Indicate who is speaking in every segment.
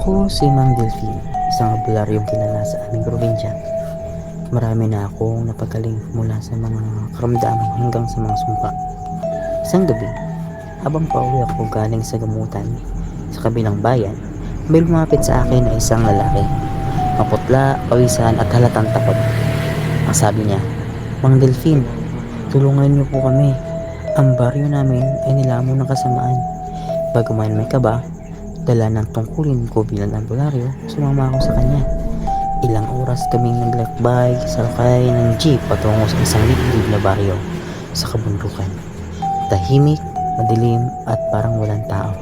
Speaker 1: Ako si Mang Delphine, isang albularyong kilala sa aming probinsya. Marami na akong napagaling mula sa mga karamdaman hanggang sa mga sumpa. Isang gabi, habang pauwi ako galing sa gamutan sa kabilang bayan, may lumapit sa akin na isang lalaki. Maputla, pawisan at halatang takot. Ang sabi niya, Mang Delphine, tulungan niyo po kami. Ang baryo namin ay nilamon ng kasamaan. Bagaman may kaba, dala ng tungkulin ko bilang ambularyo, sumama ako sa kanya. Ilang oras kaming naglakbay sa lakay ng jeep patungo sa isang liblib na baryo sa kabundukan. Tahimik, madilim at parang walang tao.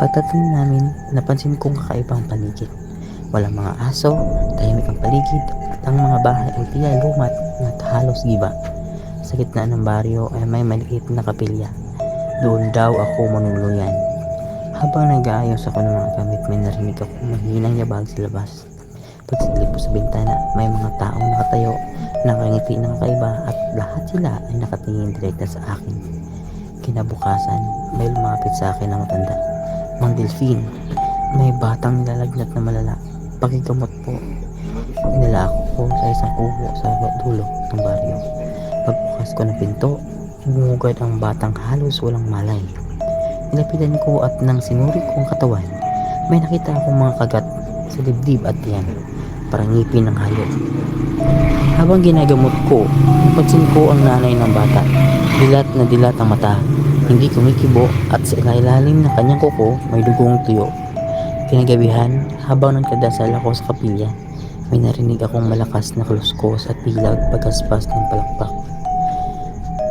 Speaker 1: Pagdating namin, napansin kong kakaibang paligid. Walang mga aso, tahimik ang paligid at ang mga bahay ay tila lumat at halos giba. Sa gitna ng baryo ay may maliit na kapilya. Doon daw ako manuluyan. Habang nag-aayos ako ng mga gamit, may narinig ako mahinang yabag sa labas. Pagsilip ko sa bintana, may mga taong nakatayo, nakangiti ng kaiba at lahat sila ay nakatingin direkta sa akin. Kinabukasan, may lumapit sa akin na matanda. Mang Delphine, may batang nilalagnat na malala. Pakigamot po. Inala ako ko sa isang kubo sa dulo ng baryo. Pagbukas ko ng pinto, bumugad ang batang halos walang malay. Nilapitan ko at nang sinuri ko ang katawan, may nakita akong mga kagat sa dibdib at tiyan, parang ngipin ng hayop. Habang ginagamot ko, napansin ko ang nanay ng bata. Dilat na dilat ang mata, hindi kumikibo at sa ilalim ng kanyang kuko may dugong tuyo. Kinagabihan, habang nagkadasal ako sa kapilya, may narinig akong malakas na kaluskos at tila pagaspas ng palakpak.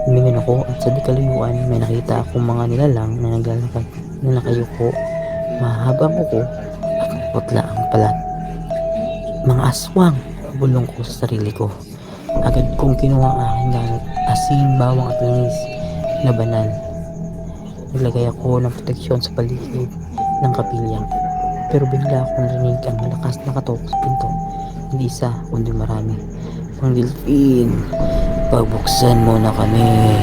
Speaker 1: Humingan ako at sa dikalayuan may nakita akong mga nilalang na naglalakad na nakayuko, mahabang kuko at putla ang palat. Mga aswang, bulong ko sa sarili ko. Agad kong kinuha ang aking gamit, asin, bawang at langis na banal. Naglagay ako ng proteksyon sa paligid ng kapilya. Pero bigla akong narinig ang malakas na katok sa pinto. Hindi isa, kundi marami. Pang Delphine, pagbuksan mo na kami.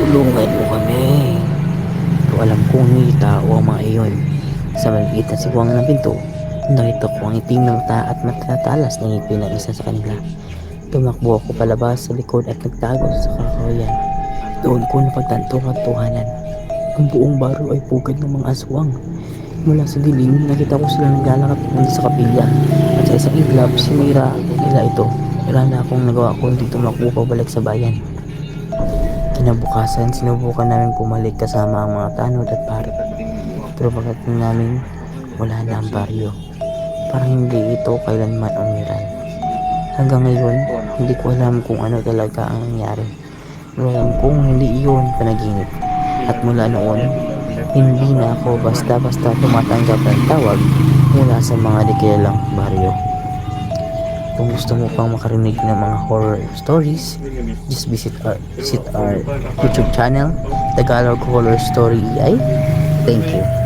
Speaker 1: Tulungan mo kami. Pero alam kong hindi tao ang mga iyon. Sa maliit na sigwang ng pinto, nakita ko ang itim ng mata at matatalas na ngipin ng isa sa kanila. Tumakbo ako palabas sa likod at nagtago sa kakawayan. Doon ko napagtanto ang tuhanan. Ang buong baro ay pugad ng mga aswang. Mula sa dilim, nakita ko sila naglalakad papunta sa kapilya. At sa isang iglap, sinira nila ito. Wala na akong nagawa kundi tumakbo pabalik sa bayan. Kinabukasan, sinubukan namin pumalik kasama ang mga tanod at pare. Pero pagdating namin, wala na ang baryo. Parang hindi ito kailanman umiral. Hanggang ngayon, hindi ko alam kung ano talaga ang nangyari. Pero alam kong hindi iyon panaginip. At mula noon, hindi na ako basta-basta tumatanggap ng tawag mula sa mga di kilalang baryo. Kung gusto mo pang makarinig ng mga horror stories, just visit our, visit our YouTube channel, Tagalog Horror Story EI. Thank you.